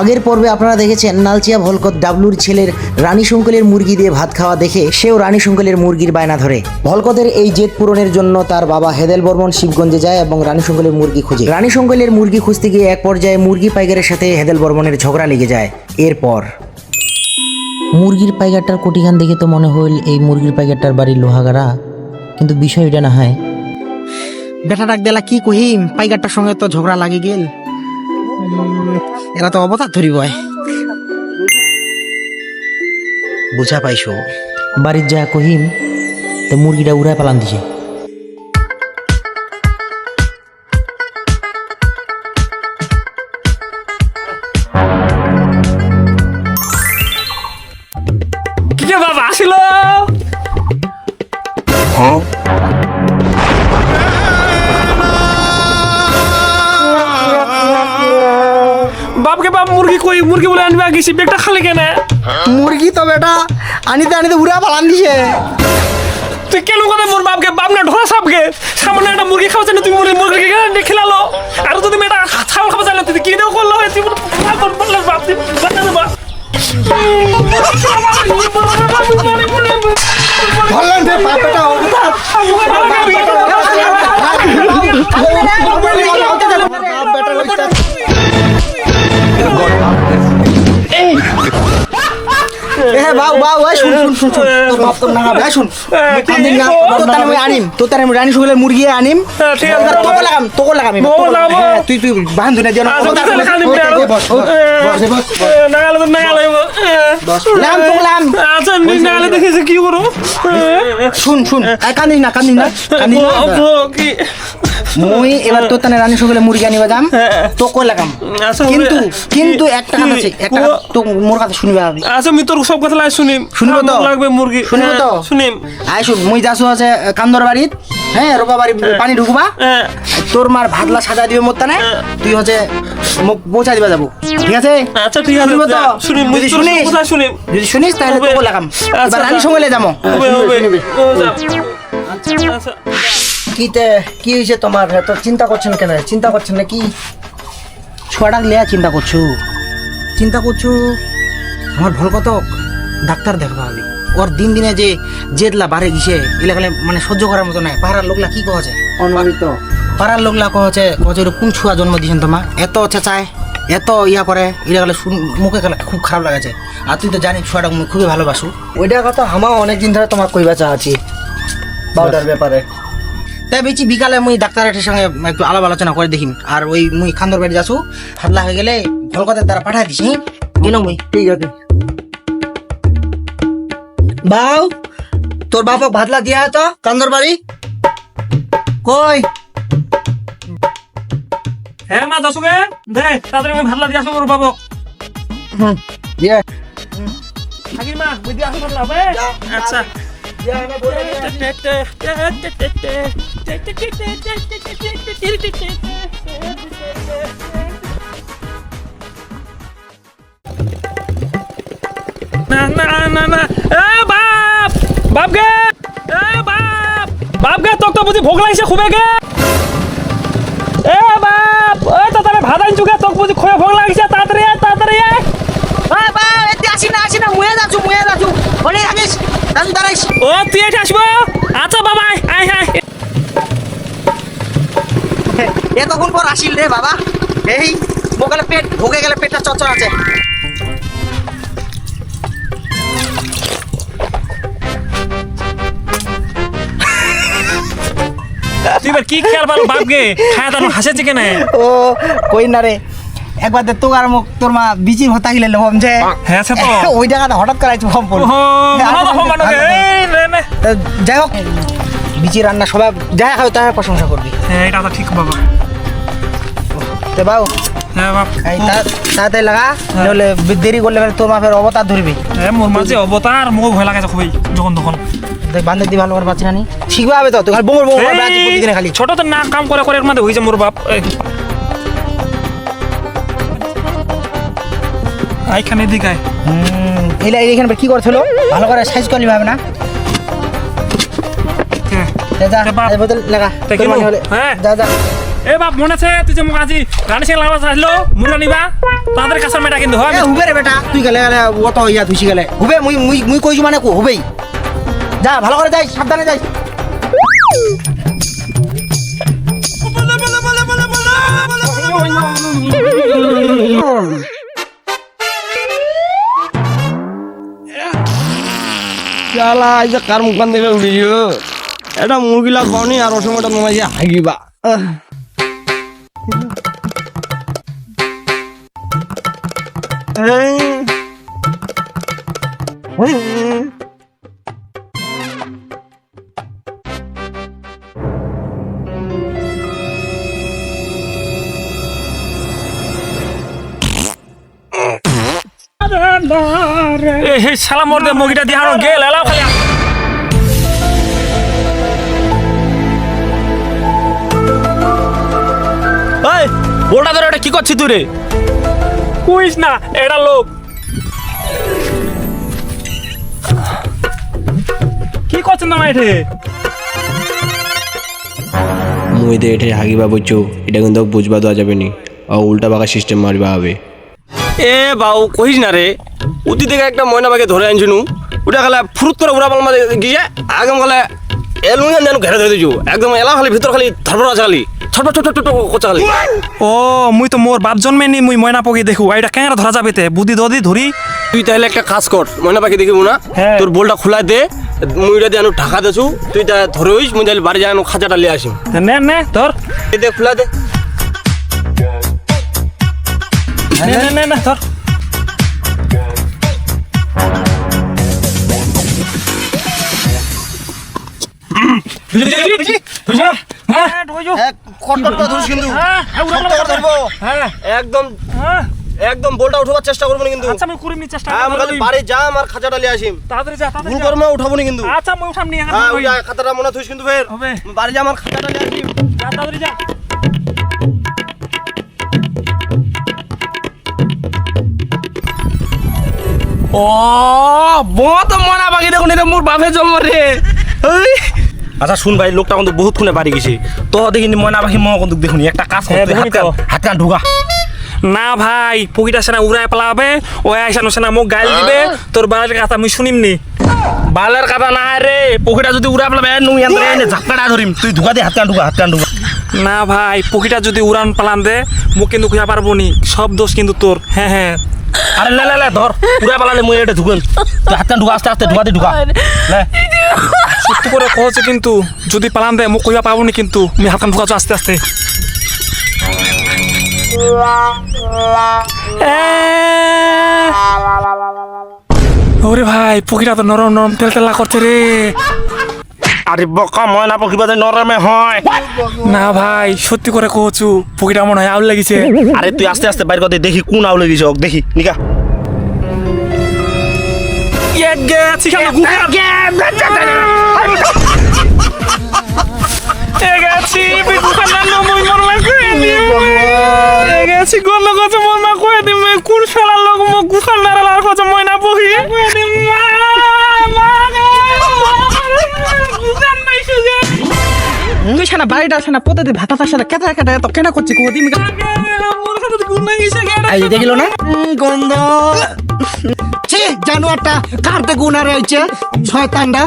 আগের পর্বে আপনারা দেখেছেন নালচিয়া ভলকত ডাবলুর ছেলের রানী শঙ্কলের মুরগি দিয়ে ভাত খাওয়া দেখে সেও রানী শঙ্কলের মুরগির বায়না ধরে। ভলকতের এই জেদ পূরণের জন্য তার বাবা হেদেল বর্মন শিবগঞ্জে যায় এবং রানী শঙ্কলের মুরগি খুঁজে। রানী শঙ্কলের মুরগি খুঁজতে গিয়ে এক পর্যায়ে মুরগি পাইকারের সাথে হেদেল বর্মনের ঝগড়া লেগে যায়। এরপর মুরগির পাইকারটার কোটিখান দেখে তো মনে হইল এই মুরগির পাইকারটার বাড়ি লোহাগাড়া কিন্তু বিষয় এটা না হয়। বেটা ডাক দেলা কি কহিম? পাইকারটার সঙ্গে তো ঝগড়া লাগে গেল। এরা তো অবতার ধরিব বুঝা পাইছো। বাড়ির যা কহিম তো মুরগিটা উড়ায় পালান দিছে। বাবা আসিল? বাপকে বাপ মুরগি কই? মুরগি বলে আনবে গেছি বেগটা খালি কেন? মুরগি তো বেটা আনিতে আনিতে উড়া পালান দিছে তুই কেন কথা মোর বাপকে বাপ না ঢোরা সাপকে? সামনে একটা মুরগি খাওয়া জানি তুমি মুরগি কেন খেলালো? আর যদি মেয়েটা ছাগল খাওয়া জানো তুই কি দেও করল তুই বাপ তুই বাপ। বললেন যে বাউ বাউ এই শুন শুন শুন শুন। তোর বাপ তোর না ভাই শুন। মুই না তোর তারে মুই আনিম। তোর রানী মুরগি আনিম। হ্যাঁ, ঠিক আছে। তোকে লাগাম তোকে লাগাম। হ্যাঁ, তুই তুই বান্ধু না দিও না আচ্ছা, বস, বস, বস। নাগালে তো নাগালে তোকে আচ্ছা নাগালে দেখেছে কি করো? শুন শুন। না কান্দিস না কান্দিস না। কি? মুই এবার তোর তানে রানী সুগলের মুরগি আনিবা যাম হ্যাঁ। তোকে লাগাম? আচ্ছা, কিন্তু কিন্তু একটা কথা আছে একটা তো মোর কথা শুনবে আমি আচ্ছা আমি তোর সব কথা লাই শুনিম। শুনিব তো? লাগবে মুরগি। শুনিব হ্যাঁ, তো? শুনিম। আই শুন মুই যাসু আছে কান্দর বাড়িত। হ্যাঁ রোবা বাড়ি পানি ঢুকবা। হ্যাঁ। তোর মার ভাতলা সাজা দিবে মোর তানে। তুই হচ্ছে মুখ পৌঁছা দিবা যাব। ঠিক আছে? আচ্ছা ঠিক আছে। শুনিব তো? শুনিম। মুই শুনিস কথা শুনিম। যদি শুনিস তাহলে। তোকে লাগাম। আচ্ছা, এবার রানী যা। সঙ্গে যাব। হবে হবে। ও, আচ্ছা। কিতে কি হয়েছে তোমার? এত চিন্তা করছেন কেন? চিন্তা করছেন না কি ছুয়াটা লিয়া চিন্তা করছ। চিন্তা করছ আমার ভুল কত ডাক্তার দেখবা আমি। ওর দিন দিনে যে জেদলা বাড়ে গেছে এলাকালে মানে সহ্য করার মতো নাই। পাড়ার লোকলা কি কহছে? অনুমিত পাড়ার লোকলা কহছে কহছে কোন ছুয়া জন্ম দিয়েছেন তোমার এত চেঁচায় এত ইয়া করে এটা গেলে মুখে গেলে খুব খারাপ লাগাছে আর তুই তো জানিস ছুয়াটা মুই খুবই ভালোবাসু। ওইটা কথা আমার অনেক দিন ধরে তোমার কইবা চাচ্ছি। বাউটার ব্যাপারে। তাই বেশি বিকালে মুই ডাক্তারের সঙ্গে একটু আলাপ আলোচনা করে দেখিম আর ওই মুই খান্দর বাড়ি যাসু ফাটলা হয়ে গেলে ভলকাতের দ্বারা পাঠাই দিস হুম? গেল মুই। ঠিক আছে। বাউ তোর বাপক ভাতলা দিয়া তো কান্দর বাড়ি? কই? হ্যাঁ মা যাসুকে দে তাড়াতাড়ি আমি ভাতলা দিয়ে আসব মোর বাবু। হুম দিয়া। থাকি মা মুই দিয়ে আসব ভাতলা হবে আচ্ছা। বাপ বাপ গে বাপ বাপ গে তোক তো ভোগ লাগিছে খুবে গে এ বাপ ওই তো ভাত আনছু গে তোক খুবে ভোগ লাগিছে তাড়াতাড়ি তাড়াতাড়ি আসি না আসি না মুয়ে যাচ্ছু মুয়ে যাচ্ছু বলে রাখিস দাঁড়াইস ও তুই এটা আসব? আচ্ছা বাবা আয় আয় এতক্ষণ পর আসিল রে বাবা। এই মোকালে পেট ঢুকে গেলে পেটটা চচ্চর আছে। তুই এবার কি খেয়াল পারো বাপ গে খায় তার হাসেছে কেন? ও কই না রে। একবার দে তোর আর মুখ তোর মা বিচি হতা গিলে লোহম যে। হ্যাঁ সে তো। ওই জায়গাটা হঠাৎ করে আইছি ফর্ম পড়ল ওহো, তো হো মানুষ, এই, নে, নে। যাই হোক বিচি রান্না সবাই যাই খাবে তাই প্রশংসা করবি। হ্যাঁ এটা তো ঠিক বাবা। তে বাউ। হ্যাঁ বাপ। এই তাড়াতাড়ি লাগা নইলে দেরি করলে ফের তোর মা ফের অবতার ধরবি। হ্যাঁ মোর মাঝে অবতার মোর ভয় খুবই যখন তখন। দেখ বান্ধব দি ভালো করে পাচ্ছি না। নি শিখবে হবে তো তুই। খালি বোমর বোমর ছোট তো না কাম করে করে এর মধ্যে হয়েছে মোর বাপ এই। আইখানে দিকে হুম এলা এখানে কি করছিল ভালো করে সাইজ করলি ভাবে না হ্যাঁ। যা যা এই বোতল লাগা মানে হ্যাঁ। যা যা এ বাপ মনে আছে তুই যে মোক আজি রানী সিং লাগাস আসলো মুরগা নিবা তাদের কাছে মেটা কিন্তু হয় হুবে রে বেটা তুই গেলে গেলে অত ইয়া ধুইছি গেলে হুবে মুই মুই মুই কইছি মানে কো হুবেই যা ভালো করে যাই সাবধানে যাই শালা এই যে কার মুখান থেকে উঠিছ এটা মুরগিলা কনি আর অসময়টা যে হাগিবা। এই। মোর দে মুগিটা দিয়ে হারো গেল এলাও খালি। এই ওটা ধরে কি করছিস তুই রে? কুইস না এটা লোক কি করছেন না এঠে? মুই দে এঠে হাগিবা বুঝছ এটা কিন্তু বুঝবা দেওয়া যাবে নি। আর উল্টা বাঁকা সিস্টেম মারবা হবে। এ বাউ কহিস না রে। উতি থেকে একটা ময়না পাখি ধরে আনছিনু ওটা খালে ফুরুত করে উড়া পালমা গিয়ে একদম খালে এলুই যেন ঘেরে ধরে দিছু একদম এলা খালি ভিতর খালি ধরবর আছে খালি ছট ছট ছট কোচা খালি ও মুই তো মোর বাপ জন্মে নি মুই ময়না পকি দেখু এটা কেন ধরা যাবে তে বুদ্ধি দদি ধরি তুই তাহলে একটা কাজ কর ময়না পাখি দেখিব না হ্যাঁ। তোর বোলটা খোলা দে মুইটা দিয়ে ঢাকা দেছু তুই তা ধরে হইস মুই তাহলে বাড়ি যাই আনু খাঁচাটা লিয়ে আসিম নে নে ধর দে খোলা দে নে নে নে ধর একদম একদম বোলটা উঠবার চেষ্টা করব কিন্তু। আচ্ছা আমি চেষ্টা হ্যাঁ আমি খালি বাড়ি যা আমার খাঁচাটা লিয়ে আসিম। তাড়াতাড়ি যা ভুল যা। করমা উঠাবো না কিন্তু। আচ্ছা উঠাম নি হ্যাঁ ওই খাতাটা মনে থুইস কিন্তু ফের। হবে। বাড়ি যা আমার খাতাটা লিয়ে আসিম। যা তাড়াতাড়ি যা। ও বহুত মনা বাকি দেখুন এটা মোর বাপে জন্ম রে আচ্ছা শুন ভাই লোকটা কিন্তু বহুত খুনে বাড়ি গেছে। তো দেখি ময়না পাখি মহ কিন্তু দেখুন একটা কাজ হ্যাঁ, করতে হাত তো। হাত কান ঢুকা। না ভাই পকিটা সেনা উড়াই পেলাবে ও আইসানো সেনা মোক গাইল দিবে তোর বাড়ির কথা আমি শুনিম নি। বালের কথা না রে পখিটা যদি উড়া পেলাবে নুই এনে ঝাপকাটা ধরিম। তুই ঢুকা দে হাত কান ঢুকা হাত কান ঢুকা। না ভাই পকিটা যদি উড়ান পালান দে মোক কিন্তু খুঁজা পারব নি। সব দোষ কিন্তু তোর। হ্যাঁ হ্যাঁ। আরে লে লে লে ধর উড়া পেলালে মুই এটা ঢুকেন তুই হাত কান ঢুকা আস্তে আস্তে ঢুকা দে ঢুকা। লে। সত্যি করে কহছে কিন্তু যদি পালান দে মোক কইবা পাবো নি কিন্তু। আমি হাতখান ঢুকাছো আস্তে আস্তে! ওরে ভাই পুকিটা তো নরম নরম তেল তেলা করছে রে। আরে বকা ময়না পাখি বাজে নরমে হয়। না ভাই সত্যি করে কহছু পুকিটা মনে হয় আউল লাগিছে। আরে তুই আস্তে আস্তে বাইর করতে দেখি কোন আউলে গেছে হোক দেখি নিকা। এক গেছি খালি গুহা এ গেছি বিকুখান নানো মুই মরমা কয়ে দিম এ গেছি গল্ল কথা মরমা কয়ে দিম কোন শালার লোক মোক গুখান নারালার কথা ময়না তুই সানা বাড়িটা সানা ভাতা আসে না কেটা কেটা এত কেনা করছি কোদি গুণ কেন দেখিল না? গন্ধ। ছি জানোয়ারটা কারতে রয়েছে ছয় শয়তানটা।